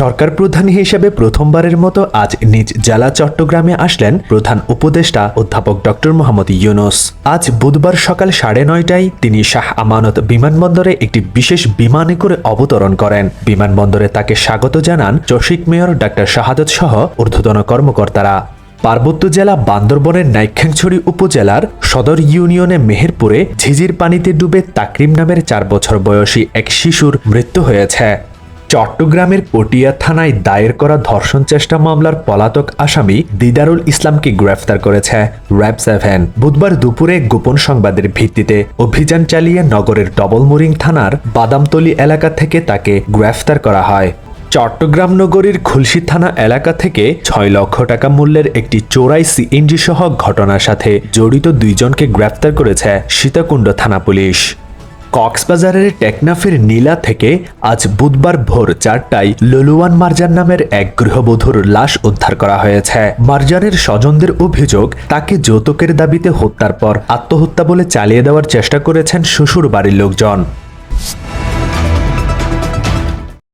সরকার প্রধান হিসেবে প্রথমবারের মতো আজ নিজ জেলা চট্টগ্রামে আসলেন প্রধান উপদেষ্টা অধ্যাপক ডক্টর মোহাম্মদ ইউনুস। আজ বুধবার সকাল সাড়ে নয়টায় তিনি শাহ আমানত বিমানবন্দরে একটি বিশেষ বিমানে করে অবতরণ করেন। বিমানবন্দরে তাকে স্বাগত জানান চসিক মেয়র ডাক্তার শাহাদত সহ ঊর্ধ্বতন কর্মকর্তারা। পার্বত্য জেলা বান্দরবনের নাইখ্যাংছড়ি উপজেলার সদর ইউনিয়নে মেহেরপুরে ঝিঝির পানিতে ডুবে তাকরিম নামের চার বছর বয়সী এক শিশুর মৃত্যু হয়েছে। চট্টগ্রামের পটিয়া থানায় দায়ের করা ধর্ষণ চেষ্টা মামলার পলাতক আসামি দিদারুল ইসলামকে গ্রেফতার করেছে র্যাব সেভেন। বুধবার দুপুরে গোপন সংবাদের ভিত্তিতে অভিযান চালিয়ে নগরের ডবলমুরিং থানার বাদামতলি এলাকা থেকে তাকে গ্রেফতার করা হয়। চট্টগ্রাম নগরীর খুলশি থানা এলাকা থেকে ছয় লক্ষ টাকা মূল্যের একটি চোরাই সিএনজি সহ ঘটনার সাথে জড়িত দুইজনকে গ্রেফতার করেছে সীতাকুণ্ড থানা পুলিশ। কক্সবাজারের টেকনাফের নীলা থেকে আজ বুধবার ভোর চারটায় লুলুয়ান মারজান নামের এক গৃহবধূর লাশ উদ্ধার করা হয়েছে। মারজানের স্বজনদের অভিযোগ, তাকে যৌতুকের দাবিতে হত্যার পর আত্মহত্যা বলে চালিয়ে দেওয়ার চেষ্টা করেছেন শ্বশুর বাড়ির লোকজন।